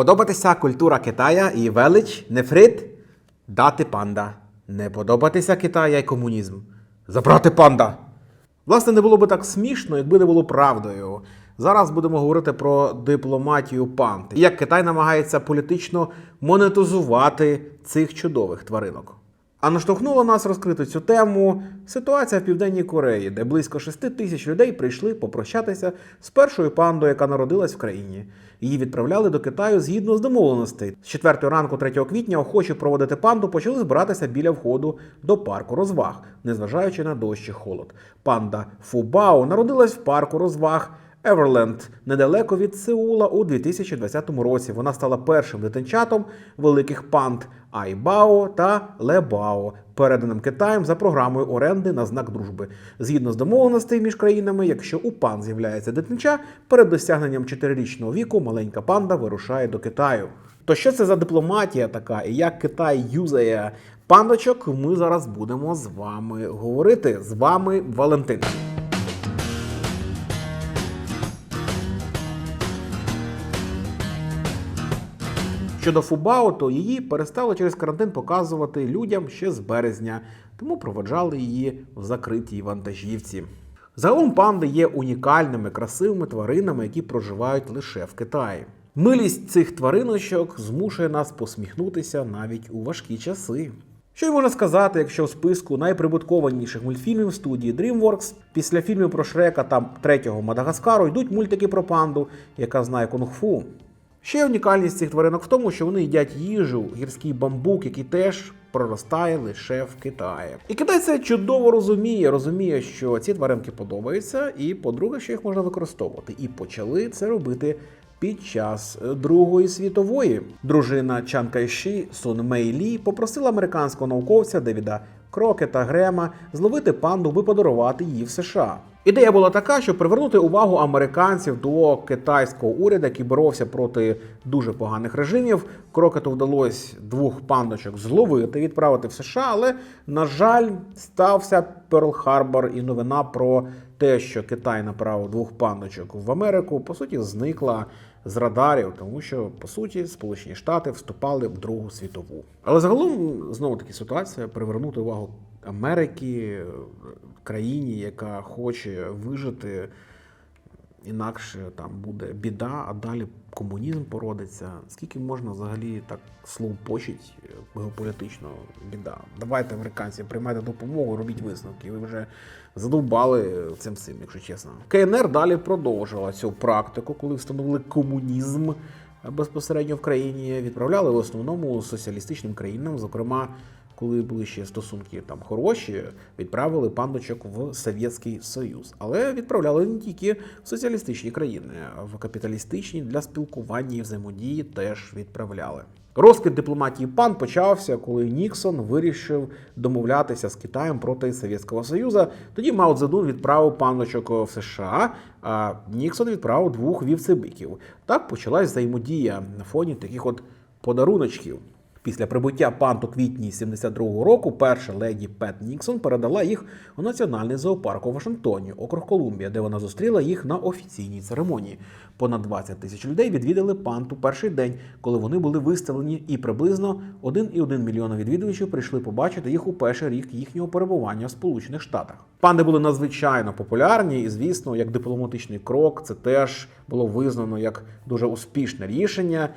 Подобатися культура Китая і велич, нефрит, дати панда. Не подобатися Китая і комунізм. Забрати панда. Власне, не було би так смішно, якби не було правдою. Зараз будемо говорити про дипломатію панд. І як Китай намагається політично монетизувати цих чудових тваринок. А наштовхнула нас розкрити цю тему ситуація в Південній Кореї, де близько 6 тисяч людей прийшли попрощатися з першою пандою, яка народилась в країні. Її відправляли до Китаю згідно з домовленостей. З 4 ранку 3 квітня охочі проводити панду почали збиратися біля входу до парку розваг, незважаючи на дощ і холод. Панда Фубао народилась в парку розваг. Еверленд недалеко від Сеула у 2020 році. Вона стала першим дитинчатом великих панд Айбао та Лебао, переданим Китаєм за програмою оренди на знак дружби. Згідно з домовленостей між країнами, якщо у пан з'являється дитинча, перед досягненням 4-річного віку маленька панда вирушає до Китаю. То що це за дипломатія така, і як Китай юзає пандочок, ми зараз будемо з вами говорити. З вами Валентин. Щодо Фубао, то її перестали через карантин показувати людям ще з березня, тому проводжали її в закритій вантажівці. Загалом панди є унікальними, красивими тваринами, які проживають лише в Китаї. Милість цих твариночок змушує нас посміхнутися навіть у важкі часи. Що й можна сказати, якщо в списку найприбуткованіших мультфільмів студії DreamWorks після фільмів про Шрека та третього Мадагаскару йдуть мультики про панду, яка знає кунг-фу. Ще унікальність цих тваринок в тому, що вони їдять їжу, гірський бамбук, який теж проростає лише в Китаї. І Китай це чудово розуміє, розуміє, що ці тваринки подобаються, і, по-друге, що їх можна використовувати. І почали це робити під час е, Другої світової. Дружина Чан Кайші Сун Мей Лі попросила американського науковця Девіда Крокета Грема зловити панду, би подарувати її в США. Ідея була така, щоб привернути увагу американців до китайського уряду, який боровся проти дуже поганих режимів. Крокету вдалося двох пандочок зловити, відправити в США, але на жаль, стався Перл-Харбор і новина про те, що Китай направив двох пандочок в Америку, по суті, зникла з радарів, тому що по суті Сполучені Штати вступали в Другу світову. Але загалом знову таки ситуація привернути увагу Америки, країні, яка хоче вижити. Інакше там буде біда, а далі комунізм породиться. Скільки можна взагалі так словопочить геополітично біда? Давайте, американці, приймайте допомогу, робіть висновки. Ви вже задовбали цим цим, якщо чесно. КНР далі продовжила цю практику, коли встановили комунізм безпосередньо в країні. Відправляли в основному соціалістичним країнам, зокрема. Коли були ще стосунки там хороші, відправили пандочок в Совєтський Союз, але відправляли не тільки в соціалістичні країни, а в капіталістичні для спілкування і взаємодії теж відправляли. Розкид дипломатії пан почався, коли Ніксон вирішив домовлятися з Китаєм проти Совєтського Союзу. Тоді Мао Цзедун відправив паночок в США, а Ніксон відправив двох вівцебиків. Так почалась взаємодія на фоні таких от подаруночків. Після прибуття панд у квітні 72-го року перша леді Пет Ніксон передала їх у національний зоопарк у Вашингтоні, округ Колумбія, де вона зустріла їх на офіційній церемонії. Понад 20 тисяч людей відвідали панд у перший день, коли вони були виставлені, і приблизно 1,1 мільйона відвідувачів прийшли побачити їх у перший рік їхнього перебування в Сполучених Штатах. Панди були надзвичайно популярні, і звісно, як дипломатичний крок, це теж було визнано як дуже успішне рішення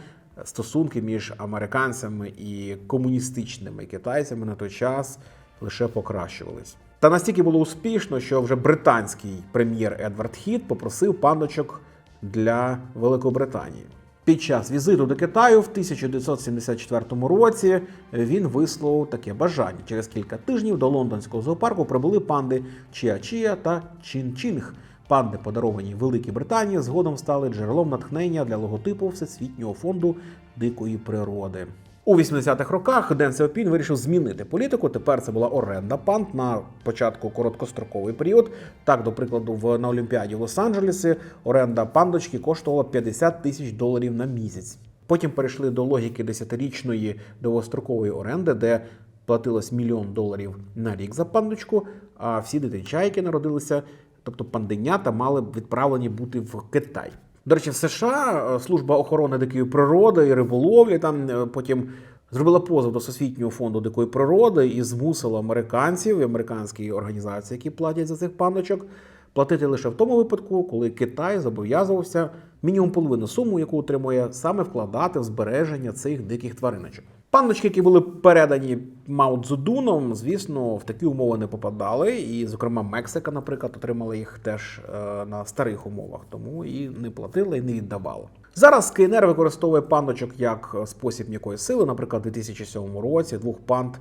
стосунки між американцями і комуністичними китайцями на той час лише покращувались. Та настільки було успішно, що вже британський прем'єр Едвард Хіт попросив пандочок для Великобританії. Під час візиту до Китаю в 1974 році він висловив таке бажання. Через кілька тижнів до лондонського зоопарку прибули панди Чіа-Чія та Чин-Чінг. Панди, подаровані Великій Британії, згодом стали джерелом натхнення для логотипу Всесвітнього фонду дикої природи. У 80-х роках Ден Сяопін вирішив змінити політику. Тепер це була оренда панд на початку короткостроковий період. Так, до прикладу, в на Олімпіаді в Лос-Анджелесі оренда пандочки коштувала 50 тисяч доларів на місяць. Потім перейшли до логіки десятирічної довгострокової оренди, де платилось мільйон доларів на рік за пандочку. А всі дитинча, які народилися, тобто панденята, мали б відправлені бути в Китай. До речі, в США е, служба охорони дикої природи і риболовлі там е, потім зробила позов до Всесвітнього фонду дикої природи і змусила американців і американські організації, які платять за цих паночок, платити лише в тому випадку, коли Китай зобов'язувався мінімум половину суму, яку отримує, саме вкладати в збереження цих диких твариночок. Пандочки, які були передані Мао Цзедуном, звісно, в такі умови не попадали. І, зокрема, Мексика, наприклад, отримала їх теж е, на старих умовах, тому і не платила, і не віддавала. Зараз КНР використовує пандочок як спосіб м'якої сили. Наприклад, у 2007 році двох панд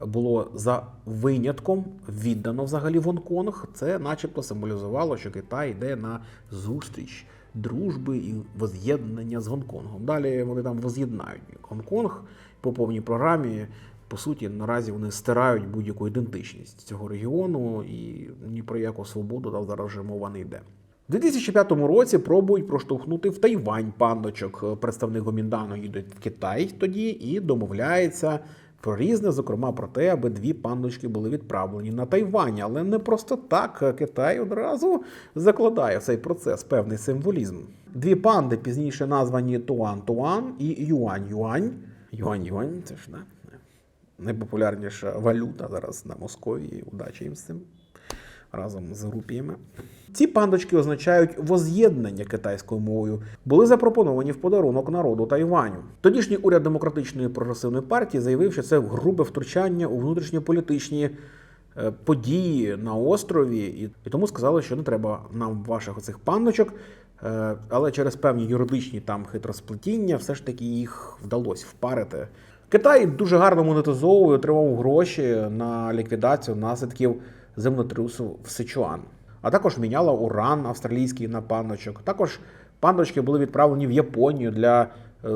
було за винятком віддано взагалі в Гонконг. Це, начебто, символізувало, що Китай йде на зустріч дружби і воз'єднання з Гонконгом. Далі вони там воз'єднають Гонконг по повній програмі. По суті, наразі вони стирають будь-яку ідентичність цього регіону, і ні про яку свободу там зараз вже мова не йде. У 2005 році пробують проштовхнути в Тайвань пандочок. Представник Гоміндану їде в Китай тоді і домовляється про різне, зокрема про те, аби дві пандочки були відправлені на Тайвань. Але не просто так Китай одразу закладає в цей процес певний символізм. Дві панди пізніше названі Туан-Туан і Юань-Юань. Юань-Юань, це ж не найпопулярніша валюта зараз на Московії. Удачі їм з цим разом з рупіями. Ці пандочки означають воз'єднання китайською мовою, були запропоновані в подарунок народу Тайваню. Тодішній уряд демократичної прогресивної партії заявив, що це грубе втручання у внутрішньополітичні е, події на острові, і, тому сказали, що не треба нам ваших оцих пандочок. Е, Але через певні юридичні там хитросплетіння, все ж таки їх вдалося впарити. Китай дуже гарно монетизовує, отримав гроші на ліквідацію наслідків землетрусу в Сичуан. А також міняла уран австралійський на пандочок. Також пандочки були відправлені в Японію для е,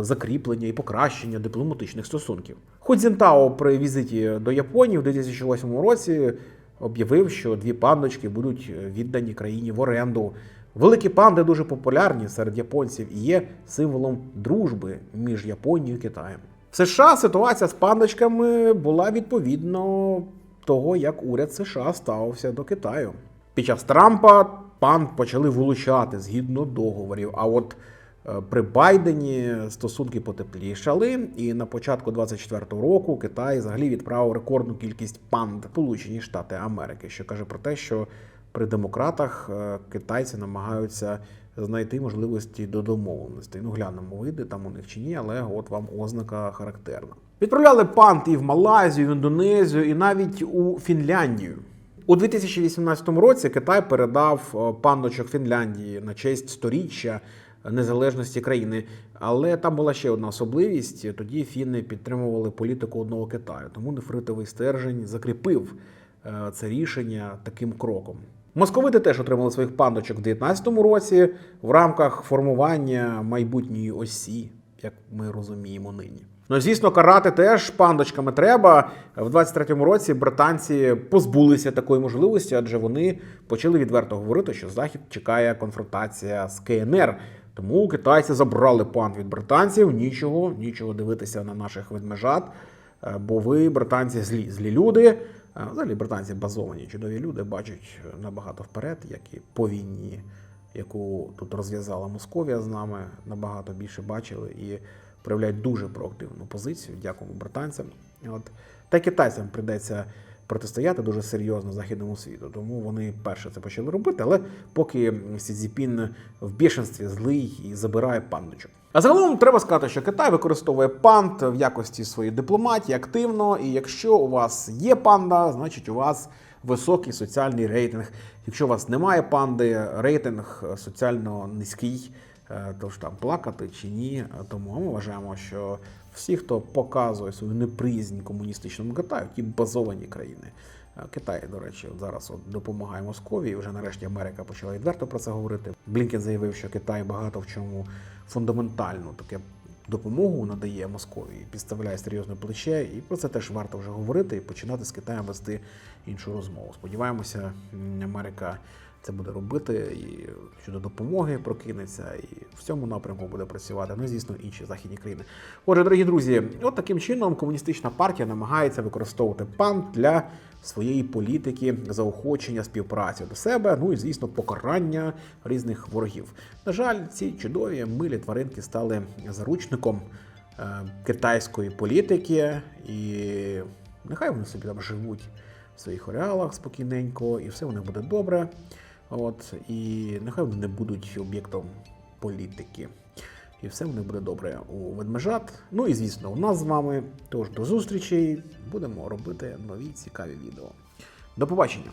закріплення і покращення дипломатичних стосунків. Ходзінтао при візиті до Японії в 2008 році об'явив, що дві пандочки будуть віддані країні в оренду. Великі панди дуже популярні серед японців і є символом дружби між Японією і Китаєм. В США ситуація з пандочками була відповідно того, як уряд США ставився до Китаю. Під час Трампа панд почали вилучати згідно договорів. А от е, при Байдені стосунки потеплішали, і на початку 24-го року Китай взагалі відправив рекордну кількість панд Сполучені Штати Америки, що каже про те, що при демократах е, китайці намагаються знайти можливості до домовленостей. Ну, глянемо, вийде там у них чи ні, але от вам ознака характерна. Відправляли панд і в Малайзію, в Індонезію, і навіть у Фінляндію. У 2018 році Китай передав е, пандочок Фінляндії на честь сторіччя незалежності країни. Але там була ще одна особливість: тоді фіни підтримували політику одного Китаю. Тому нефритовий стержень закріпив е, це рішення таким кроком. Московити теж отримали своїх пандочок в 2019 році в рамках формування майбутньої осі, як ми розуміємо нині. Ну, звісно, карати теж пандочками треба. В 23-му році британці позбулися такої можливості, адже вони почали відверто говорити, що Захід чекає конфронтація з КНР. Тому китайці забрали панд від британців. Нічого, нічого дивитися на наших ведмежат. Е, Бо ви, британці, злі, злі люди. Е, Взагалі, британці базовані, чудові люди, бачать набагато вперед, як і по війні, яку тут розв'язала Московія з нами, набагато більше бачили і проявляють дуже проактивну позицію. Дякуємо британцям. От. Та китайцям прийдеться протистояти дуже серйозно західному світу. Тому вони перше це почали робити, але поки Сі Цзіпін в більшинстві злий і забирає пандочок. А загалом треба сказати, що Китай використовує панд в якості своєї дипломатії активно. І якщо у вас є панда, значить у вас високий соціальний рейтинг. Якщо у вас немає панди, рейтинг соціально низький. Е, Тож там плакати чи ні. Тому ми вважаємо, що всі, хто показує свою неприязнь комуністичному Китаю, ті базовані країни. Е, Китай, до речі, зараз от допомагає Московії. Вже нарешті Америка почала відверто про це говорити. Блінкен заявив, що Китай багато в чому фундаментальну таке допомогу надає Московії, підставляє серйозне плече, і про це теж варто вже говорити і починати з Китаєм вести іншу розмову. Сподіваємося, Америка це буде робити, і щодо допомоги прокинеться, і в цьому напрямку буде працювати. Ну, звісно, інші західні країни. Отже, дорогі друзі, от таким чином комуністична партія намагається використовувати пан для своєї політики заохочення співпраці до себе, ну і звісно, покарання різних ворогів. На жаль, ці чудові милі тваринки стали заручником е, китайської політики, і нехай вони собі там живуть в своїх ареалах спокійненько, і все у них буде добре. От, і нехай вони не будуть об'єктом політики. І все в них буде добре у ведмежат. Ну і звісно, у нас з вами. Тож до зустрічей. Будемо робити нові цікаві відео. До побачення!